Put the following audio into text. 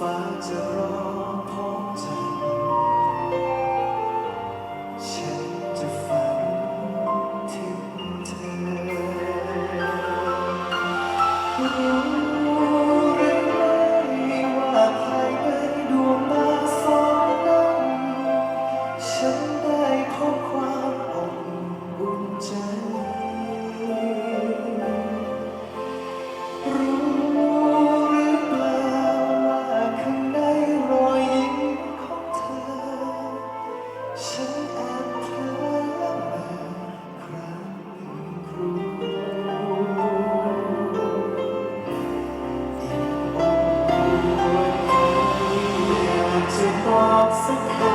ฟ้าจะร้องพ้องใจ สุดท้าย